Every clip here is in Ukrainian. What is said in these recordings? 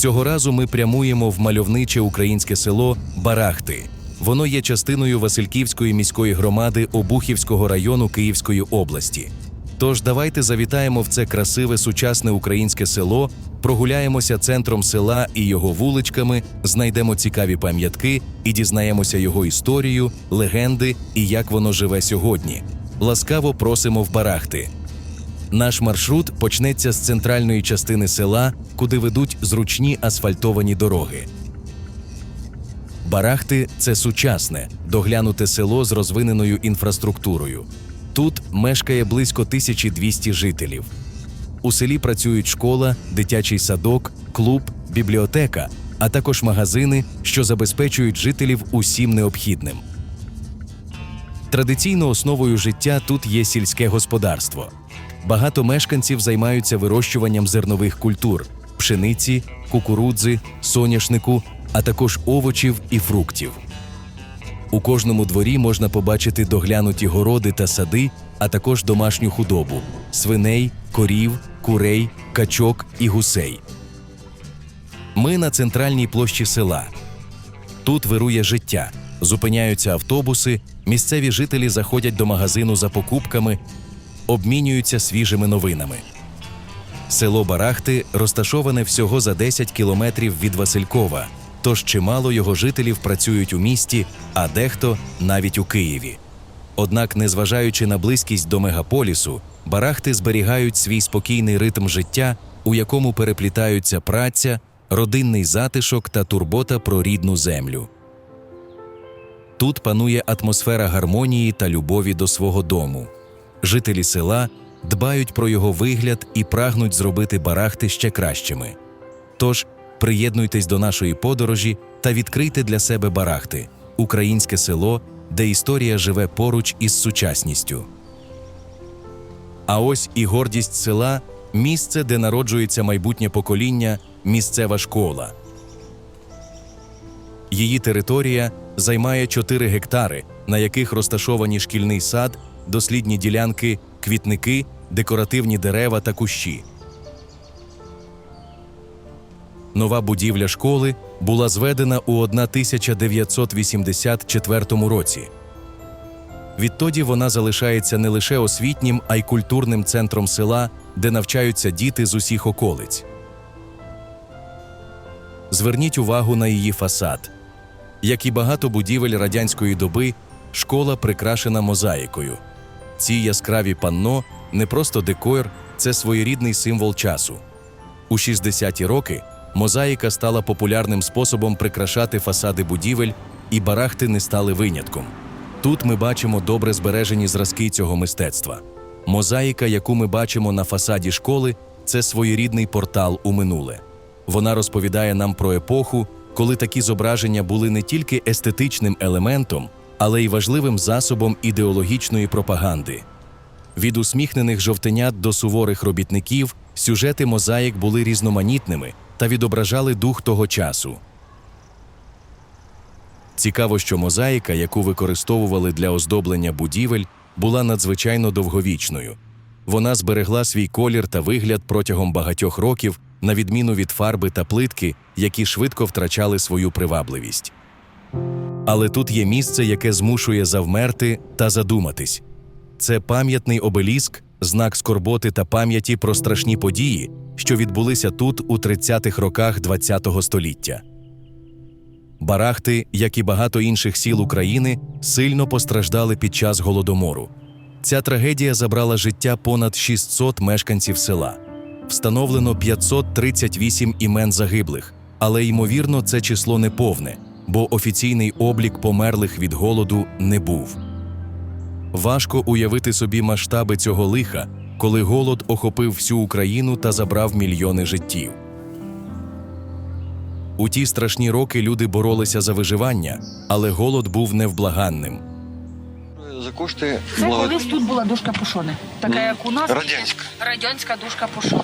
Цього разу ми прямуємо в мальовниче українське село Барахти. Воно є частиною Васильківської міської громади Обухівського району Київської області. Тож давайте завітаємо в це красиве сучасне українське село, прогуляємося центром села і його вуличками, знайдемо цікаві пам'ятки і дізнаємося його історію, легенди і як воно живе сьогодні. Ласкаво просимо в Барахти. Наш маршрут почнеться з центральної частини села, куди ведуть зручні асфальтовані дороги. Барахти це сучасне, доглянуте село з розвиненою інфраструктурою. Тут мешкає близько 1200 жителів. У селі працюють школа, дитячий садок, клуб, бібліотека, а також магазини, що забезпечують жителів усім необхідним. Традиційно основою життя тут є сільське господарство. Багато мешканців займаються вирощуванням зернових культур пшениці, кукурудзи, соняшнику, а також овочів і фруктів. У кожному дворі можна побачити доглянуті городи та сади, а також домашню худобу свиней, корів, курей, качок і гусей. Ми на центральній площі села. Тут вирує життя, зупиняються автобуси, місцеві жителі заходять до магазину за покупками, обмінюються свіжими новинами. Село Барахти розташоване всього за 10 кілометрів від Василькова, тож чимало його жителів працюють у місті, а дехто навіть у Києві. Однак, незважаючи на близькість до мегаполісу, барахти зберігають свій спокійний ритм життя, у якому переплітаються праця, родинний затишок та турбота про рідну землю. Тут панує атмосфера гармонії та любові до свого дому. Жителі села дбають про його вигляд і прагнуть зробити барахти ще кращими. Тож приєднуйтесь до нашої подорожі та відкрийте для себе барахти українське село, де історія живе поруч із сучасністю. А ось і гордість села місце, де народжується майбутнє покоління, місцева школа. Її територія займає 4 гектари, на яких розташовані шкільний сад, дослідні ділянки, квітники, декоративні дерева та кущі. Нова будівля школи була зведена у 1984 році. Відтоді вона залишається не лише освітнім, а й культурним центром села, де навчаються діти з усіх околиць. Зверніть увагу на її фасад. Як і багато будівель радянської доби, школа прикрашена мозаїкою. Ці яскраві панно не просто декор, це своєрідний символ часу. У 60-ті роки мозаїка стала популярним способом прикрашати фасади будівель, і барахти не стали винятком. Тут ми бачимо добре збережені зразки цього мистецтва. Мозаїка, яку ми бачимо на фасаді школи, це своєрідний портал у минуле. Вона розповідає нам про епоху, коли такі зображення були не тільки естетичним елементом, але й важливим засобом ідеологічної пропаганди. Від усміхнених жовтенят до суворих робітників сюжети мозаїк були різноманітними та відображали дух того часу. Цікаво, що мозаїка, яку використовували для оздоблення будівель, була надзвичайно довговічною. Вона зберегла свій колір та вигляд протягом багатьох років, на відміну від фарби та плитки, які швидко втрачали свою привабливість. Але тут є місце, яке змушує завмерти та задуматись. Це пам'ятний обеліск, знак скорботи та пам'яті про страшні події, що відбулися тут у 30-х роках ХХ століття. Барахти, як і багато інших сіл України, сильно постраждали під час голодомору. Ця трагедія забрала життя понад 600 мешканців села. Встановлено 538 імен загиблих, але ймовірно, це число не повне, бо офіційний облік померлих від голоду не був. Важко уявити собі масштаби цього лиха, коли голод охопив всю Україну та забрав мільйони життів. У ті страшні роки люди боролися за виживання, але голод був невблаганним. За кошти Це колись тут була дошка пушони. Така, як у нас. Радянська. Радянська дошка пушони.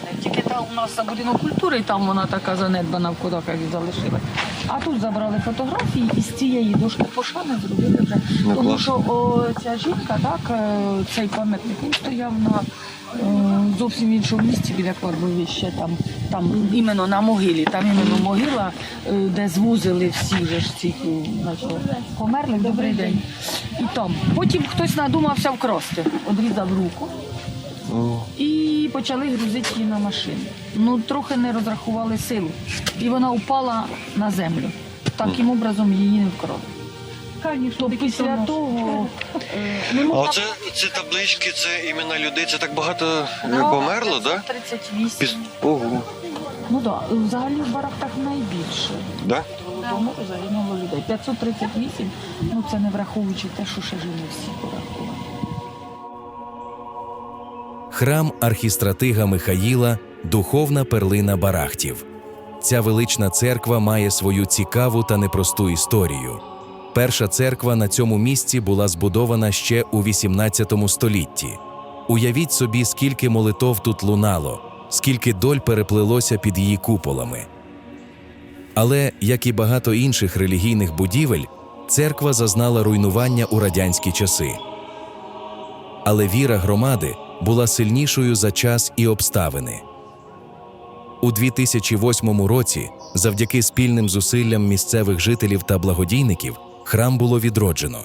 Була у нас будинок культури, і там вона така занедбана в кудах і залишилась. А тут забрали фотографії і з цієї дошки пошани зробили вже. Ну, Тому клас. що о, ця жінка, так, е, цей пам'ятник, він стояв на е, зовсім іншому місці біля кладовища, там, там іменно на могилі, там іменно могила, е, де звузили всі же ж ці, е, значить, померлих, добрий день. І там. Потім хтось надумався вкрасти, одрізав руку і почали грузити її на машину. Ну, трохи не розрахували силу. І вона впала на землю. Таким образом її не вкрали. То після того е, не А оце ці таблички, це імена людей, це так багато е, Ну, померло, так? 38. Піс... Ого. Ну так, да. взагалі в барахтах найбільше. Да? Тому загинуло людей. 538, ну це не враховуючи те, що ще жили всі пораховані. Храм архістратига Михаїла духовна перлина барахтів. Ця велична церква має свою цікаву та непросту історію. Перша церква на цьому місці була збудована ще у 18 столітті. Уявіть собі, скільки молитов тут лунало, скільки доль переплилося під її куполами. Але, як і багато інших релігійних будівель, церква зазнала руйнування у радянські часи. Але віра громади була сильнішою за час і обставини. У 2008 році, завдяки спільним зусиллям місцевих жителів та благодійників, храм було відроджено.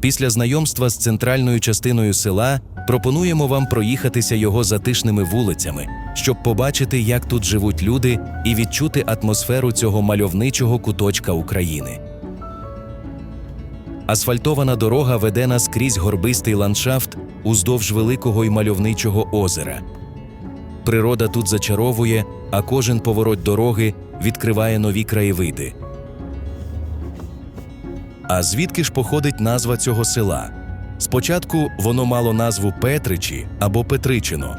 Після знайомства з центральною частиною села пропонуємо вам проїхатися його затишними вулицями, щоб побачити, як тут живуть люди, і відчути атмосферу цього мальовничого куточка України. Асфальтована дорога веде нас крізь горбистий ландшафт уздовж великого й мальовничого озера. Природа тут зачаровує, а кожен поворот дороги відкриває нові краєвиди. А звідки ж походить назва цього села? Спочатку воно мало назву Петричі або Петричино.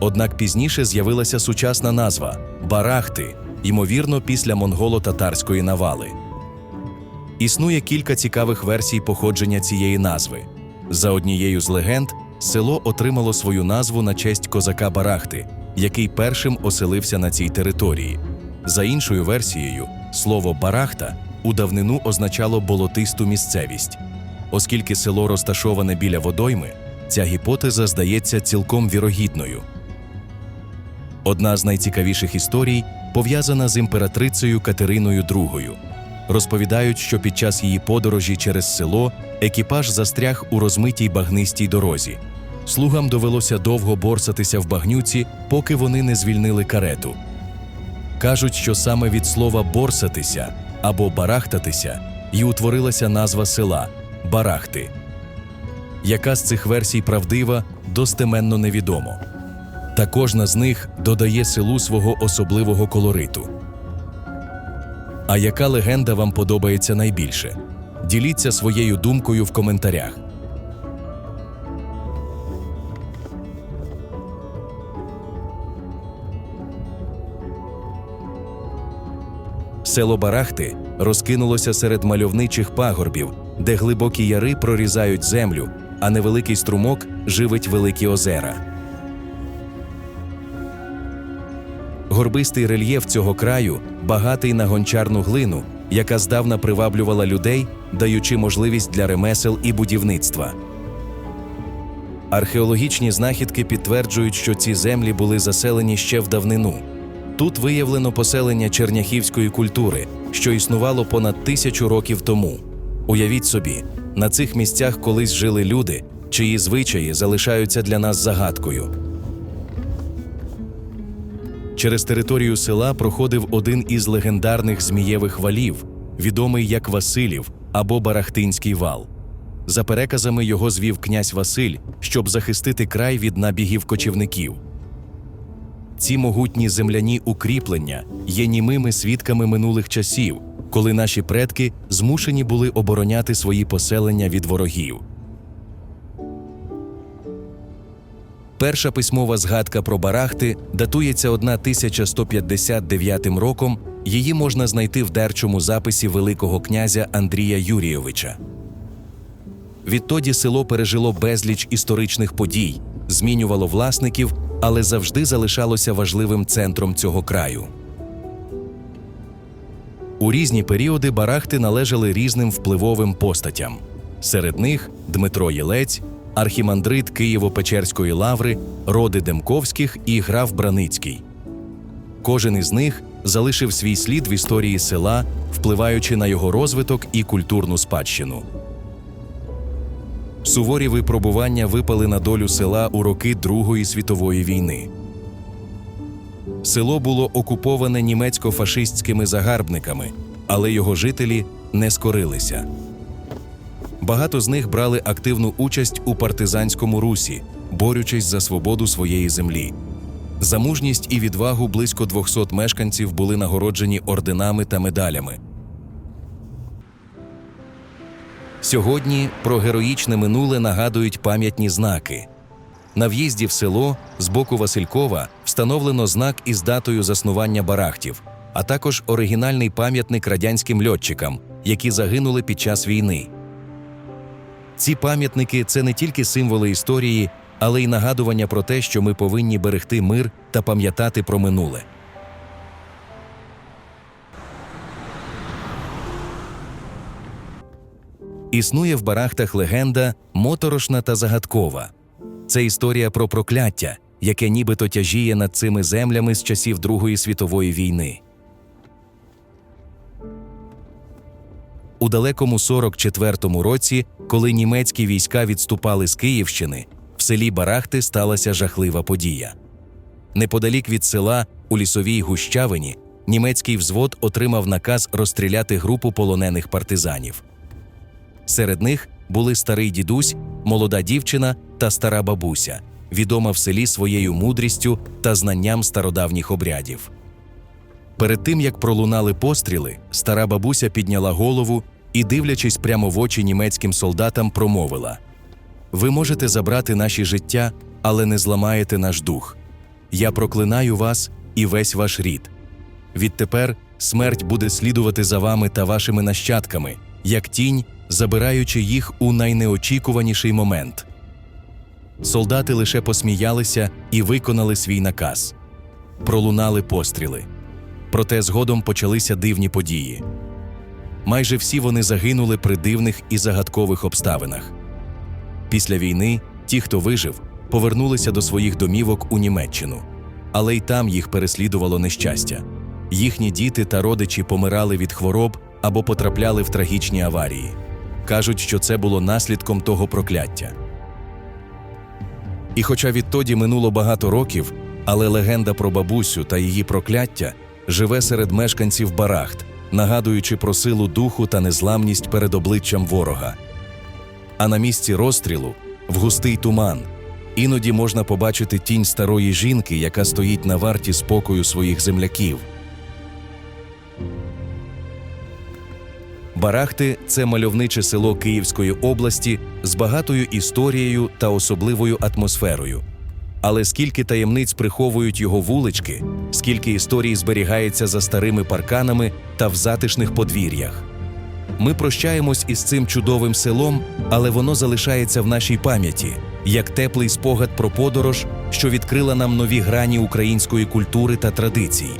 Однак пізніше з'явилася сучасна назва Барахти, ймовірно, після монголо-татарської навали. Існує кілька цікавих версій походження цієї назви. За однією з легенд, село отримало свою назву на честь козака Барахти, який першим оселився на цій території. За іншою версією, слово барахта у давнину означало болотисту місцевість. Оскільки село розташоване біля водойми, ця гіпотеза здається цілком вірогідною. Одна з найцікавіших історій пов'язана з імператрицею Катериною II. Розповідають, що під час її подорожі через село екіпаж застряг у розмитій багнистій дорозі. Слугам довелося довго борсатися в багнюці, поки вони не звільнили карету. Кажуть, що саме від слова борсатися або барахтатися і утворилася назва села Барахти. Яка з цих версій правдива, достеменно невідомо. Та кожна з них додає селу свого особливого колориту. А яка легенда вам подобається найбільше? Діліться своєю думкою в коментарях. Село Барахти розкинулося серед мальовничих пагорбів, де глибокі яри прорізають землю, а невеликий струмок живить великі озера. Горбистий рельєф цього краю багатий на гончарну глину, яка здавна приваблювала людей, даючи можливість для ремесел і будівництва. Археологічні знахідки підтверджують, що ці землі були заселені ще в давнину. Тут виявлено поселення черняхівської культури, що існувало понад тисячу років тому. Уявіть собі, на цих місцях колись жили люди, чиї звичаї залишаються для нас загадкою. Через територію села проходив один із легендарних змієвих валів, відомий як Василів або Барахтинський вал. За переказами його звів князь Василь, щоб захистити край від набігів кочівників. Ці могутні земляні укріплення є німими свідками минулих часів, коли наші предки змушені були обороняти свої поселення від ворогів. Перша письмова згадка про барахти датується 1159 роком. Її можна знайти в дерчому записі Великого князя Андрія Юрійовича. Відтоді село пережило безліч історичних подій, змінювало власників, але завжди залишалося важливим центром цього краю. У різні періоди барахти належали різним впливовим постатям. Серед них Дмитро Єлець, архімандрит Києво-Печерської лаври, роди Демковських і граф Браницький. Кожен із них залишив свій слід в історії села, впливаючи на його розвиток і культурну спадщину. Суворі випробування випали на долю села у роки Другої світової війни. Село було окуповане німецько-фашистськими загарбниками, але його жителі не скорилися. Багато з них брали активну участь у партизанському русі, борючись за свободу своєї землі. За мужність і відвагу близько 200 мешканців були нагороджені орденами та медалями. Сьогодні про героїчне минуле нагадують пам'ятні знаки. На в'їзді в село з боку Василькова встановлено знак із датою заснування барахтів, а також оригінальний пам'ятник радянським льотчикам, які загинули під час війни. Ці пам'ятники це не тільки символи історії, але й нагадування про те, що ми повинні берегти мир та пам'ятати про минуле. Існує в барахтах легенда моторошна та загадкова. Це історія про прокляття, яке нібито тяжіє над цими землями з часів Другої світової війни. У далекому 44-му році, коли німецькі війська відступали з Київщини, в селі Барахти сталася жахлива подія. Неподалік від села, у лісовій гущавині, німецький взвод отримав наказ розстріляти групу полонених партизанів. Серед них були старий дідусь, молода дівчина та стара бабуся, відома в селі своєю мудрістю та знанням стародавніх обрядів. Перед тим як пролунали постріли, стара бабуся підняла голову і, дивлячись прямо в очі німецьким солдатам, промовила: Ви можете забрати наші життя, але не зламаєте наш дух. Я проклинаю вас і весь ваш рід. Відтепер смерть буде слідувати за вами та вашими нащадками, як тінь, забираючи їх у найнеочікуваніший момент. Солдати лише посміялися і виконали свій наказ. Пролунали постріли. Проте згодом почалися дивні події. Майже всі вони загинули при дивних і загадкових обставинах. Після війни ті, хто вижив, повернулися до своїх домівок у Німеччину, але й там їх переслідувало нещастя. Їхні діти та родичі помирали від хвороб або потрапляли в трагічні аварії. Кажуть, що це було наслідком того прокляття. І хоча відтоді минуло багато років, але легенда про бабусю та її прокляття живе серед мешканців барахт, нагадуючи про силу духу та незламність перед обличчям ворога. А на місці розстрілу в густий туман іноді можна побачити тінь старої жінки, яка стоїть на варті спокою своїх земляків. Барахти це мальовниче село Київської області з багатою історією та особливою атмосферою. Але скільки таємниць приховують його вулички, скільки історій зберігається за старими парканами та в затишних подвір'ях. Ми прощаємось із цим чудовим селом, але воно залишається в нашій пам'яті як теплий спогад про подорож, що відкрила нам нові грані української культури та традицій.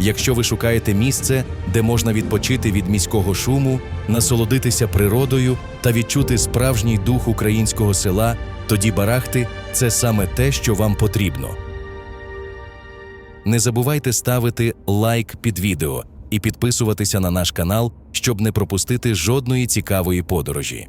Якщо ви шукаєте місце, де можна відпочити від міського шуму, насолодитися природою та відчути справжній дух українського села, тоді барахти це саме те, що вам потрібно. Не забувайте ставити лайк під відео і підписуватися на наш канал, щоб не пропустити жодної цікавої подорожі.